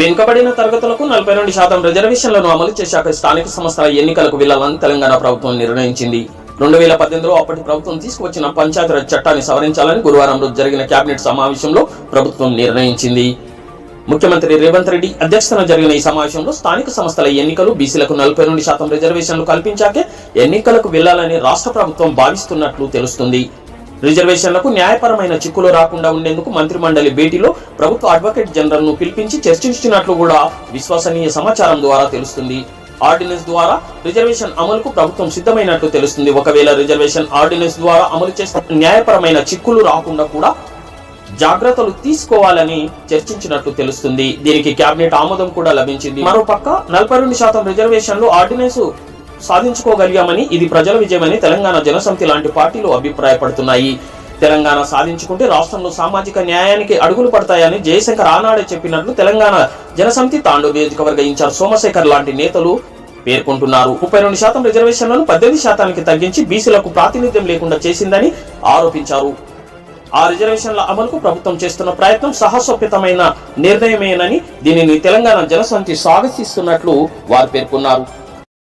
వెనుకబడిన తరగతులకు నలభై రెండు శాతం రిజర్వేషన్లను అమలు చేశాక స్థానిక సంస్థల ఎన్నికలకు వెళ్ళాలని తెలంగాణ ప్రభుత్వం నిర్ణయించింది. రెండు వేల పద్దెనిమిదిలో అప్పటి ప్రభుత్వం తీసుకువచ్చిన పంచాయతీరాజ్ చట్టాన్ని సవరించాలని గురువారం రోజు జరిగిన కేబినెట్ సమావేశంలో ప్రభుత్వం నిర్ణయించింది. ముఖ్యమంత్రి రేవంత్ రెడ్డి అధ్యక్షతన జరిగిన ఈ సమావేశంలో స్థానిక సంస్థల ఎన్నికలు బీసీలకు నలభై రెండు శాతం రిజర్వేషన్లు కల్పించాకే ఎన్నికలకు వెళ్ళాలని రాష్ట్ర ప్రభుత్వం భావిస్తున్నట్లు తెలుస్తుంది. రిజర్వేషన్లకు న్యాయపరమైన చిక్కులు రాకుండా ఉండేందుకు మంత్రిమండలి భేటీలో ప్రభుత్వ అడ్వకేట్ జనరల్ను పిలిపించి చర్చించినట్లు కూడా విశ్వసనీయ సమాచారం ద్వారా తెలుస్తుంది. ఆర్డినెన్స్ ద్వారా రిజర్వేషన్ అమలుకు ప్రభుత్వం సిద్ధమైనట్లు తెలుస్తుంది. ఒకవేళ రిజర్వేషన్ ఆర్డినెన్స్ ద్వారా అమలు చేసిన న్యాయపరమైన చిక్కులు రాకుండా కూడా జాగ్రత్తలు తీసుకోవాలని చర్చించినట్లు తెలుస్తుంది. దీనికి కేబినెట్ ఆమోదం కూడా లభించింది. మరోపక్క నలభై రెండు శాతం రిజర్వేషన్లు ఆర్డినెన్స్ సాధించుకోగలిగామని ఇది ప్రజల విజయమని తెలంగాణ జనసమితి లాంటి పార్టీలు అభిప్రాయపడుతున్నాయి. తెలంగాణ సాధించుకుంటే రాష్ట్రంలో సామాజిక న్యాయానికి అడుగులు పడతాయని జయశంకర్ ఆనాడే చెప్పినట్లు తెలంగాణ జనసమితి తాండూ నియోజకవర్గ ఇన్ఛార్జ్ సోమశేఖర్ లాంటి నేతలు పేర్కొంటున్నారు. ముప్పై రెండు శాతం రిజర్వేషన్లను పద్దెనిమిది శాతానికి తగ్గించి బీసీలకు ప్రాతినిధ్యం లేకుండా చేసిందని ఆరోపించారు. ఆ రిజర్వేషన్ల అమలుకు ప్రభుత్వం చేస్తున్న ప్రయత్నం సాహసోపేతమైన నిర్ణయమేనని దీనిని తెలంగాణ జనసమితి స్వాగతిస్తున్నట్లు వారు పేర్కొన్నారు.